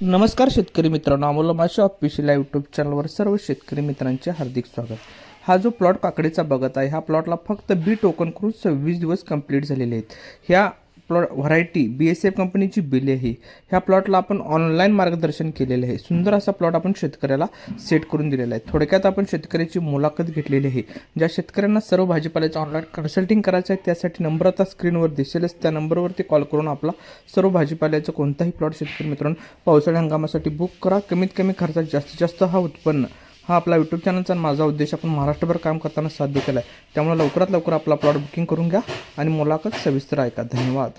नमस्कार शेतकरी मित्रांनो अमोल माशा ऑफिशियल यूट्यूब चॅनलवर सर्व शेतकरी मित्रांचे हार्दिक स्वागत. हा जो प्लॉट काकडीचा बघत आहे ह्या प्लॉटला फक्त बी टोकन करून सव्वीस दिवस कंप्लीट झालेले आहेत. ह्या plot variety B S F कंपनीची बिले आहे. ह्या प्लॉटला आपण ऑनलाईन मार्गदर्शन केलेले आहे. सुंदर असा प्लॉट आपण शेतकऱ्याला सेट करून दिलेला आहे. थोडक्यात आपण शेतकऱ्याची मुलाखत घेतलेली आहे. ज्या शेतकऱ्यांना सर्व भाजीपाल्याचं ऑनलाईन कन्सल्टिंग करायचं आहे त्यासाठी नंबर आता स्क्रीनवर दिसेलच. त्या नंबरवरती कॉल करून आपला सर्व भाजीपाल्याचं कोणताही प्लॉट शेतकरी मित्रांनो पावसाळ्या हंगामासाठी बुक करा. कमीत कमी खर्चात जास्तीत जास्त हा उत्पन्न हा आपला यूट्यूब चॅनलचा आणि माझा उद्देश आपण महाराष्ट्रभर काम करताना साध्य केला आहे त्यामुळे लवकरात लवकर आपला प्लॉट बुकिंग करून घ्या आणि मुलाखत सविस्तर ऐका. धन्यवाद.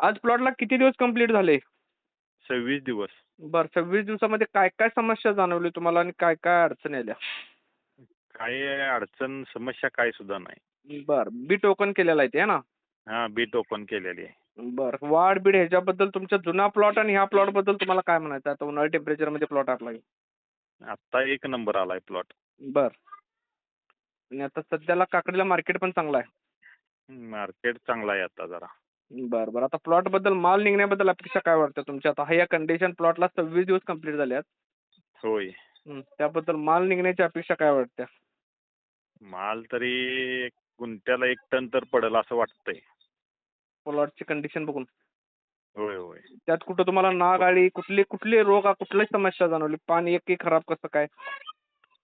आज प्लॉटला किती दिवस कंप्लीट झाले? सव्वीस दिवस. बरं सव्वीस दिवसामध्ये काय काय समस्या जाणवली तुम्हाला आणि काय काय अडचणी आल्या? काही अडचण समस्या काय सुद्धा नाही. बरं बी टोकन केलेलं आहे ते है ना? हा बीट ओपन केलेली आहे. बरं वाढ बीड ह्याच्याबद्दल तुमच्या जुना प्लॉट आणि ह्या प्लॉटबद्दल तुम्हाला काय म्हणायचं आहे? आता उन्हाळी टेम्परेचरमध्ये प्लॉट आपला आहे. आत्ता एक नंबर आलाय प्लॉट बर. आणि आता सध्याला काकडीला मार्केट पण चांगला आहे. मार्केट चांगला आहे आता जरा. बरं बरं. आता प्लॉटबद्दल माल निघण्याबद्दल अपेक्षा काय वाटतं तुमच्या आता हा या कंडिशन प्लॉटला सव्वीस दिवस कंप्लीट झाले आहेत. होय. हं, त्याबद्दल माल निघण्याची अपेक्षा काय वाटते? माल तरी एक गुंट्याला एक टन तर पडेल असं वाटतंय. प्लॉटची कंडिशन बघून. होय होय. त्यात कुठं तुम्हाला नाग आळी कुठली कुठली रोग कुठलीच समस्या जाणवली. पाणी एक खराब कसं काय?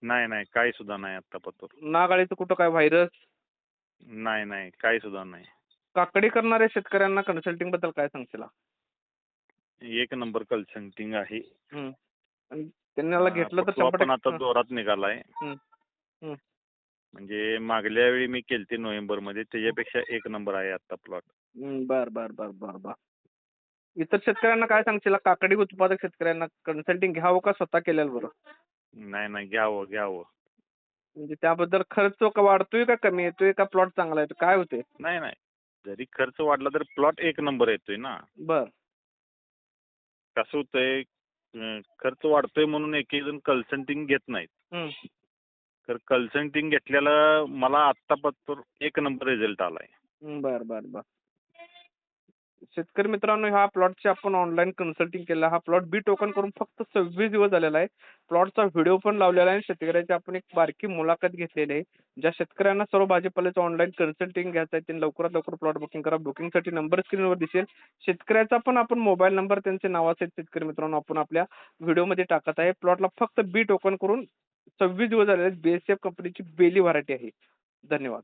नाही नाही काही सुद्धा नाही आता पतोर नाग आळीचं कुठं काय व्हायरस नाही नाही काही सुद्धा नाही. काकडी करणाऱ्या शेतकऱ्यांना कन्सल्टिंगबद्दल काय सांगशील? एक नंबर कन्सल्टिंग आहे. आणि त्यांना घेतलं तर आता जोरात निघालाय. म्हणजे मागल्या वेळी मी केलते नोव्हेंबरमध्ये त्याच्यापेक्षा एक नंबर आहे आता प्लॉट बर बर बर बर बर. इतर शेतकऱ्यांना काय सांगशील? काकडी उत्पादक शेतकऱ्यांना कन्सल्टिंग घ्यावं का स्वतः केलेलं बरं? नाही नाही घ्यावं घ्यावं. म्हणजे त्याबद्दल खर्च का वाढतोय का कमी येतोय का प्लॉट चांगला येतो काय होते नाही नाही. जरी खर्च वाढला तर प्लॉट एक नंबर येतोय ना. बर. कसं होतंय अं, खर्च वाढतोय म्हणून एक एक जण कन्सल्टिंग घेत नाहीत. तर कन्सल्टिंग घेतलेलं मला आत्तापर्यंत एक नंबर रिझल्ट आलाय. बर बर बर. शेतकरी मित्रांनो ह्या प्लॉटची आपण ऑनलाईन कन्सल्टिंग केलं. हा प्लॉट बी टोकन करून फक्त सव्वीस दिवस झालेला आहे. प्लॉटचा व्हिडिओ पण लावलेला आहे शेतकऱ्याची आपण एक बारकी मुलाखत घेतलेली आहे. ज्या शेतकऱ्यांना सर्व भाजीपाल्याचं ऑनलाईन कन्सल्टिंग घ्यायचं आहे त्यांनी लवकरात लवकर प्लॉट बुकिंग करा. बुकिंगसाठी नंबर स्क्रीनवर दिसेल. शेतकऱ्याचा पण आपण मोबाईल नंबर त्यांचे नावाचे शेतकरी मित्रांनो आपण आपल्या व्हिडिओमध्ये टाकत आहे. प्लॉटला फक्त बी टोकन करून सव्वीस दिवस झालेले आहेत बी एस एफ कंपनीची बेली व्हरायटी आहे. धन्यवाद.